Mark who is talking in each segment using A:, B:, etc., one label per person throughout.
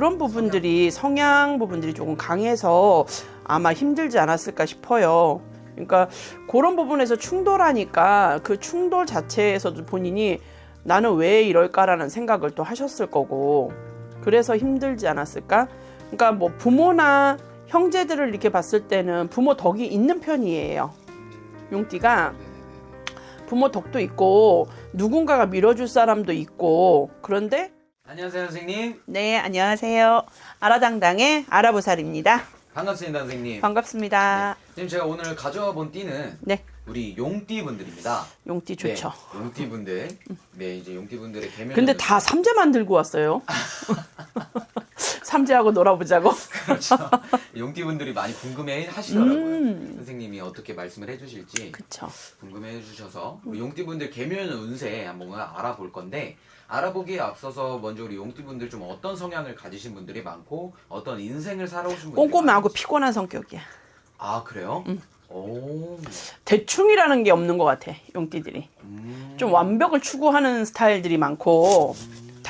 A: 그런 부분들이 성향 부분들이 조금 강해서 아마 힘들지 않았을까 싶어요. 그러니까 그런 부분에서 충돌하니까 그 충돌 자체에서도 본인이 나는 왜 이럴까라는 생각을 또 하셨을 거고 그래서 힘들지 않았을까? 그러니까 뭐 부모나 형제들을 이렇게 봤을 때는 부모 덕이 있는 편이에요. 용띠가 부모 덕도 있고 누군가가 밀어줄 사람도 있고 그런데
B: 안녕하세요 선생님.
A: 네 안녕하세요. 아라당당의 아라부살입니다.
B: 반갑습니다 선생님.
A: 반갑습니다.
B: 선생님 제가 오늘 가져와 본 띠는
A: 네.
B: 우리 용띠 분들입니다.
A: 용띠 좋죠.
B: 네, 용띠 분들. 네 이제 용띠 분들의 개명
A: 근데 다 삼재만 들고 왔어요 삼재하고 놀아보자고
B: 그렇죠 용띠 분들이 많이 궁금해 하시더라고요
A: 음.
B: 선생님이 어떻게 말씀을 해주실지
A: 그쵸
B: 궁금해 해주셔서 우리 용띠 분들 개명 운세 한번 알아볼 건데 알아보기에 앞서서 먼저 우리 용띠 분들 좀 어떤 성향을 가지신 분들이 많고 어떤 인생을 살아오신 분들이
A: 꼼꼼하고
B: 많은지.
A: 피곤한 성격이야
B: 아 그래요?
A: 음.
B: 오
A: 대충이라는 게 없는 것 같아 용띠들이
B: 음.
A: 좀 완벽을 추구하는 스타일들이 많고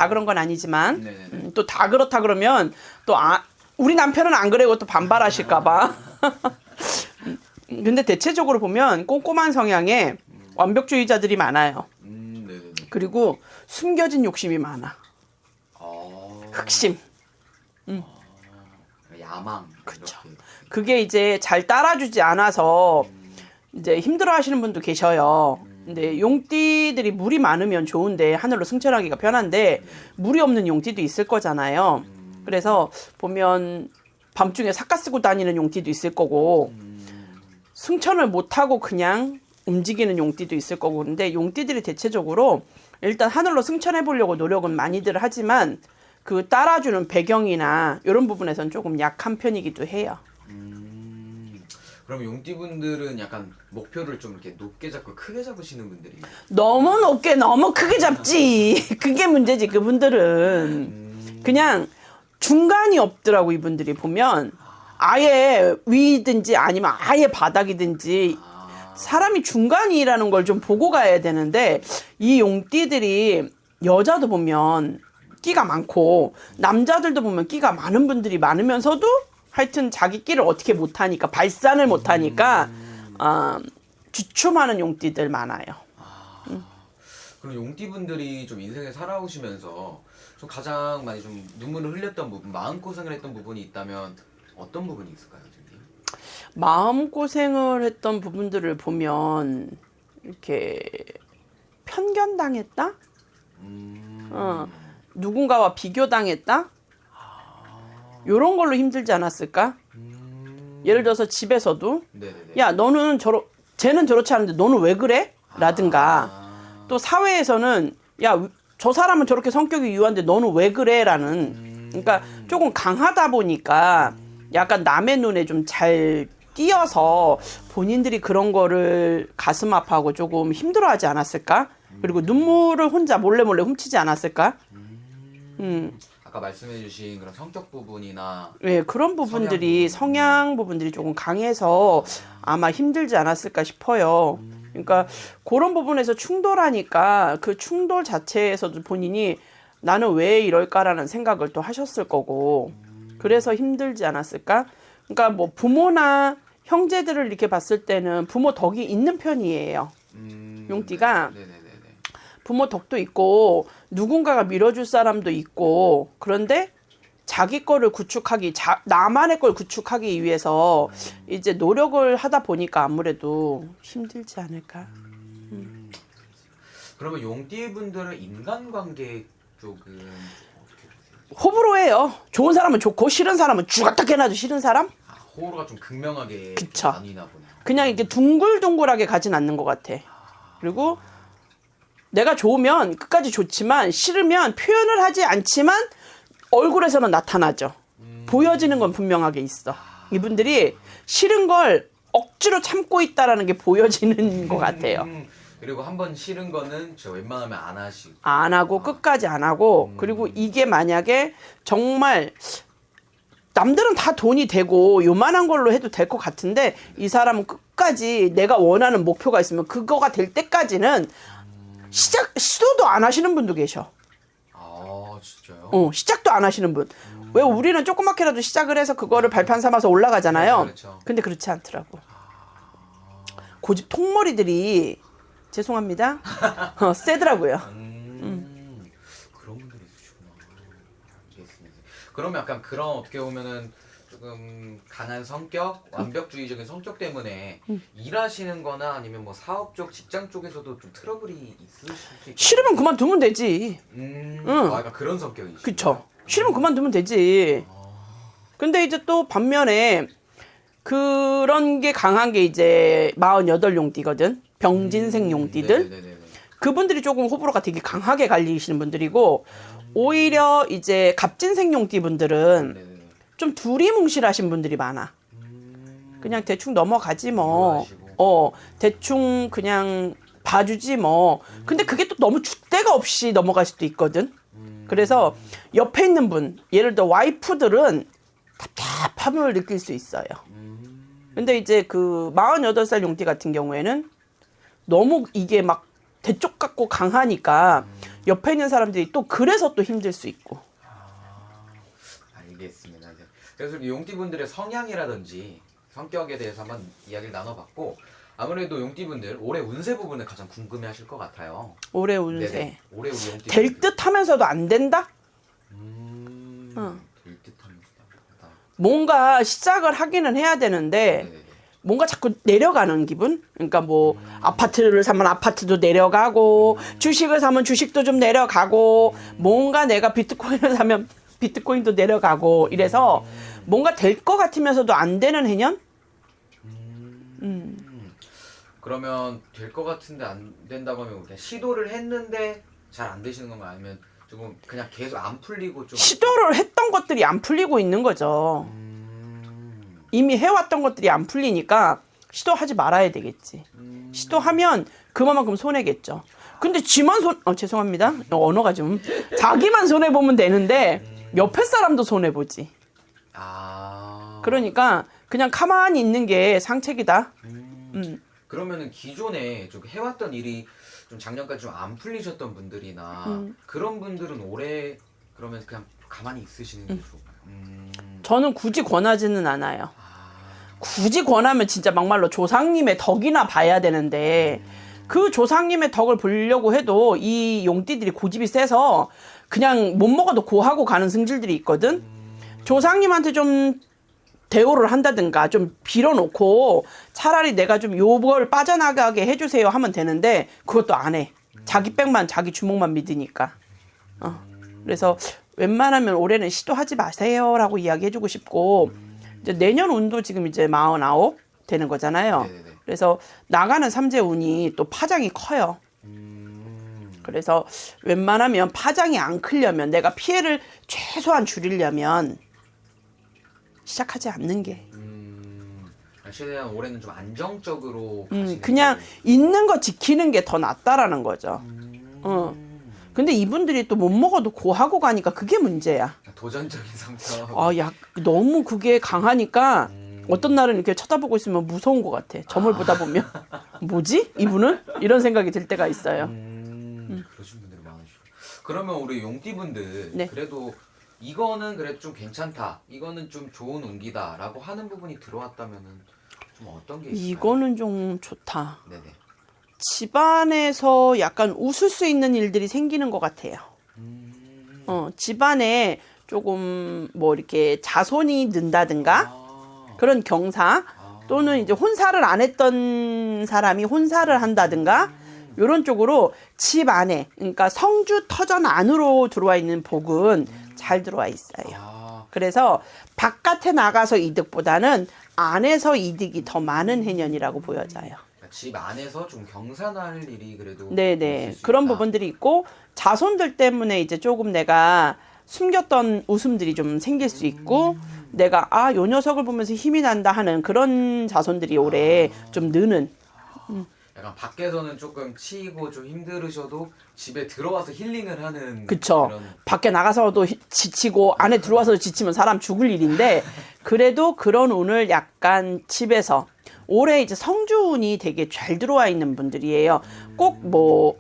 A: 다 그런 건 아니지만
B: 네네네.
A: 음, 또 다 그렇다 그러면 또 아, 우리 남편은 안 그래고 또 반발하실까봐. 음, 근데 대체적으로 보면 꼼꼼한 성향의 완벽주의자들이 많아요.
B: 음, 네네네.
A: 그리고 숨겨진 욕심이 많아.
B: 아,
A: 흑심.
B: 야망.
A: 그쵸.
B: 이렇게.
A: 그게 이제 잘 따라주지 않아서 이제 힘들어 하시는 분도 계셔요. 근데 용띠들이 물이 많으면 좋은데 하늘로 승천하기가 편한데 물이 없는 용띠도 있을 거잖아요. 그래서 보면 밤중에 삿가 쓰고 다니는 용띠도 있을 거고 승천을 못 하고 그냥 움직이는 용띠도 있을 거고 근데 용띠들이 대체적으로 일단 하늘로 승천해 보려고 노력은 많이들 하지만 그 따라주는 배경이나 이런 부분에선 조금 약한 편이기도 해요.
B: 음, 그럼 용띠분들은 약간 목표를 좀 이렇게 높게 잡고 크게 잡으시는 분들이.
A: 너무 높게 너무 크게 잡지. 그게 문제지 그분들은. 그냥 중간이 없더라고 이분들이 보면 아예 위든지 아니면 아예 바닥이든지
B: 아,
A: 사람이 중간이라는 걸 좀 보고 가야 되는데 이 용띠들이 여자도 보면 끼가 많고 남자들도 보면 끼가 많은 분들이 많으면서도 하여튼 자기 끼를 어떻게 못하니까 발산을 못하니까 아, 주춤하는 용띠들 많아요.
B: 그럼 용띠분들이 좀 인생을 살아오시면서 좀 가장 많이 좀 눈물을 흘렸던 부분, 마음 고생을 했던 부분이 있다면 어떤 부분이 있을까요, 선생님?
A: 마음 고생을 했던 부분들을 보면 이렇게 편견 당했다?
B: 음,
A: 어, 누군가와 비교당했다? 요런 걸로 힘들지 않았을까?
B: 음,
A: 예를 들어서 집에서도
B: 네네네.
A: 야 너는 저러 쟤는 저렇지 않은데 너는 왜 그래? 라든가
B: 아,
A: 또 사회에서는 야 저 사람은 저렇게 성격이 유한데 너는 왜 그래 라는 그러니까 조금 강하다 보니까 약간 남의 눈에 좀 잘 띄어서 본인들이 그런 거를 가슴 아파하고 조금 힘들어하지 않았을까? 그리고 눈물을 혼자 몰래 몰래 훔치지 않았을까? 음.
B: 아까 말씀해주신 그런 성격 부분이나
A: 예, 그런 부분들이
B: 성향
A: 성향 부분들이 조금 강해서 아마 힘들지 않았을까 싶어요. 그러니까 그런 부분에서 충돌하니까 그 충돌 자체에서도 본인이 나는 왜 이럴까라는 생각을 또 하셨을 거고 그래서 힘들지 않았을까? 그러니까 뭐 부모나 형제들을 이렇게 봤을 때는 부모 덕이 있는 편이에요.
B: 음,
A: 용띠가
B: 네네네네.
A: 부모 덕도 있고 누군가가 밀어줄 사람도 있고 그런데 자기 거를 구축하기 자, 나만의 걸 구축하기 위해서 이제 노력을 하다 보니까 아무래도 힘들지 않을까
B: 그러면 용띠 분들은 인간관계 쪽은 보세요?
A: 호불호예요 좋은 사람은 좋고 싫은 사람은 죽었다 깨나도 싫은 사람
B: 아, 호불호가 좀 극명하게
A: 그쵸.
B: 나뉘나 보네요.
A: 그냥 이렇게 둥글둥글하게 가진 않는 것 같아 그리고 내가 좋으면 끝까지 좋지만 싫으면 표현을 하지 않지만 얼굴에서는 나타나죠. 보여지는 건 분명하게 있어. 이분들이 싫은 걸 억지로 참고 있다라는 게 보여지는 것 같아요.
B: 음, 그리고 한 번 싫은 거는 저 웬만하면 안 하시고.
A: 안 하고 끝까지 안 하고 그리고 이게 만약에 정말 남들은 다 돈이 되고 요만한 걸로 해도 될 것 같은데 이 사람은 끝까지 내가 원하는 목표가 있으면 그거가 될 때까지는 시작 시도도 안 하시는 분도 계셔.
B: 아 진짜요?
A: 어, 시작도 안 하시는 분. 왜 우리는 조그맣게라도 시작을 해서 그거를 발판 삼아서 올라가잖아요.
B: 그렇죠.
A: 근데 그렇지 않더라고. 고집 통머리들이 죄송합니다. 어, 세더라고요.
B: 음, 그런 분들이 있으시구나. 알겠습니다. 그러면 약간 그런 어떻게 보면은 조금 강한 성격, 완벽주의적인 성격 때문에 일하시는 거나 아니면 뭐 사업 쪽, 직장 쪽에서도 좀 트러블이 있으실 수 있고.
A: 싫으면 그만두면 되지.
B: 음,
A: 응.
B: 아, 약간 그런 성격이시죠.
A: 그쵸. 싫으면 그만두면 되지. 근데 이제 또 반면에 그런 게 강한 게 이제 48용띠거든. 병진생 용띠들.
B: 음, 네네네네.
A: 그분들이 조금 호불호가 되게 강하게 갈리시는 분들이고 오히려 이제 갑진생 용띠 분들은. 좀 두리뭉실하신 분들이 많아. 그냥 대충 넘어가지 뭐. 어, 대충 그냥 봐주지 뭐. 근데 그게 또 너무 줏대가 없이 넘어갈 수도 있거든. 그래서 옆에 있는 분, 예를 들어 와이프들은 답답함을 느낄 수 있어요. 근데 이제 그 48살 용띠 같은 경우에는 너무 이게 막 대쪽 같고 강하니까 옆에 있는 사람들이 또 그래서 또 힘들 수 있고.
B: 알겠습니다. 네. 그래서 용띠분들의 성향이라든지 성격에 대해서 한번 이야기를 나눠봤고 아무래도 용띠분들 올해 운세 부분을 가장 궁금해하실 것 같아요.
A: 올해 운세.
B: 네네. 올해 우리 용띠
A: 될 듯 하면서도 안 된다?
B: 음,
A: 어.
B: 될 듯합니다.
A: 뭔가 시작을 하기는 해야 되는데
B: 네네네.
A: 뭔가 자꾸 내려가는 기분? 그러니까 뭐 아파트를 사면 아파트도 내려가고 주식을 사면 주식도 좀 내려가고 뭔가 내가 비트코인을 사면 비트코인도 내려가고 이래서 뭔가 될 것 같으면서도 안 되는 해년?
B: 그러면 될 것 같은데 안 된다고 하면 그냥 시도를 했는데 잘 안 되시는 건가요? 아니면 조금 그냥 계속 안 풀리고 좀
A: 시도를 했던 것들이 안 풀리고 있는 거죠.
B: 음,
A: 이미 해왔던 것들이 안 풀리니까 시도하지 말아야 되겠지. 시도하면 그만큼 손해겠죠. 근데 지만 손, 어, 죄송합니다. 언어가 좀. 자기만 손해보면 되는데 옆에 사람도 손해 보지.
B: 아
A: 그러니까 그냥 가만히 있는 게 상책이다. 음.
B: 그러면은 기존에 좀 해왔던 일이 좀 작년까지 좀 안 풀리셨던 분들이나
A: 음.
B: 그런 분들은 올해 그러면 그냥 가만히 있으시는 게 좋을까요? 음,
A: 저는 굳이 권하지는 않아요.
B: 아,
A: 굳이 권하면 진짜 막말로 조상님의 덕이나 봐야 되는데 그 조상님의 덕을 보려고 해도 이 용띠들이 고집이 세서 그냥 못 먹어도 고하고 가는 승질들이 있거든. 조상님한테 좀 대우를 한다든가 좀 빌어놓고 차라리 내가 좀 요걸 빠져나가게 해주세요 하면 되는데 그것도 안 해. 자기 백만 자기 주먹만 믿으니까. 어. 그래서 웬만하면 올해는 시도하지 마세요라고 이야기해주고 싶고 이제 내년 운도 지금 이제 49 되는 거잖아요.
B: 네네네.
A: 그래서 나가는 삼재 운이 또 파장이 커요.
B: 음,
A: 그래서 웬만하면 파장이 안 크려면 내가 피해를 최소한 줄이려면 시작하지 않는 게.
B: 음, 최대한 올해는 좀 안정적으로
A: 음,
B: 가시는
A: 그냥
B: 게-
A: 있는 거 지키는 게 더 낫다라는 거죠.
B: 음,
A: 어. 근데 이분들이 또 못 먹어도 고하고 가니까 그게 문제야.
B: 도전적인 성격.
A: 아, 야, 너무 그게 강하니까
B: 음.
A: 어떤 날은 이렇게 쳐다보고 있으면 무서운 것 같아. 점을 보다 보면. 뭐지? 이분은? 이런 생각이 들 때가 있어요.
B: 음, 그러신 분들이 많으시고. 그러면 우리 용띠분들
A: 네.
B: 그래도 이거는 그래도 좀 괜찮다. 이거는 좀 좋은 운기다라고 하는 부분이 들어왔다면은 좀 어떤 게 있을까요?
A: 이거는 좀 좋다.
B: 네네.
A: 집안에서 약간 웃을 수 있는 일들이 생기는 것 같아요.
B: 음,
A: 어, 집안에 조금 뭐 이렇게 자손이 는다든가
B: 아,
A: 그런 경사
B: 아,
A: 또는 이제 혼사를 안 했던 사람이 혼사를 한다든가 이런 쪽으로 집 안에 그러니까 성주 터전 안으로 들어와 있는 복은 잘 들어와 있어요.
B: 아,
A: 그래서 바깥에 나가서 이득보다는 안에서 이득이 더 많은 해년이라고 보여져요.
B: 그러니까 집 안에서 좀 경산할 일이 그래도
A: 네네
B: 수
A: 그런
B: 있다.
A: 부분들이 있고 자손들 때문에 이제 조금 내가 숨겼던 웃음들이 좀 생길 수 있고 내가 아 요 녀석을 보면서 힘이 난다 하는 그런 자손들이 올해 좀 느는
B: 약간 밖에서는 조금 치이고 좀 힘들으셔도 집에 들어와서 힐링을 하는
A: 그쵸.
B: 그런
A: 밖에 나가서도 히- 지치고 안에 들어와서 지치면 사람 죽을 일인데 그래도 그런 운을 약간 집에서 올해 이제 성주운이 되게 잘 들어와 있는 분들이에요. 꼭 뭐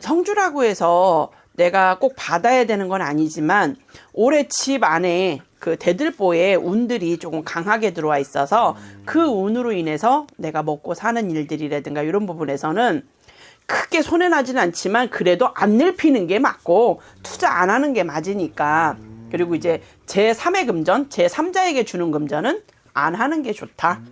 A: 성주라고 해서 내가 꼭 받아야 되는 건 아니지만 올해 집 안에 그 대들보에 운들이 조금 강하게 들어와 있어서 그 운으로 인해서 내가 먹고 사는 일들이라든가 이런 부분에서는 크게 손해 나지는 않지만 그래도 안 늙히는 게 맞고 투자 안 하는 게 맞으니까 그리고 이제 제 3의 금전, 제 3자에게 주는 금전은 안 하는 게 좋다.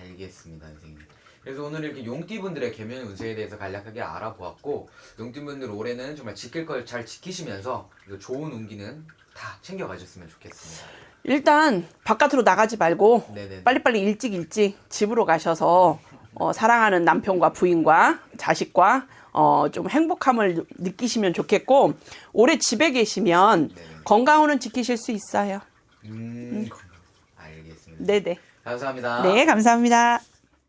B: 알겠습니다, 선생님. 그래서 오늘 이렇게 용띠분들의 개면 운세에 대해서 간략하게 알아보았고 용띠분들 올해는 정말 지킬 걸 잘 지키시면서 좋은 운기는 다 챙겨 가셨으면 좋겠습니다.
A: 일단 바깥으로 나가지 말고
B: 네네.
A: 빨리빨리 일찍 일찍 집으로 가셔서 어, 사랑하는 남편과 부인과 자식과 어, 좀 행복함을 느끼시면 좋겠고 올해 집에 계시면
B: 네네.
A: 건강은 지키실 수 있어요.
B: 음, 알겠습니다.
A: 네네.
B: 감사합니다.
A: 네, 감사합니다.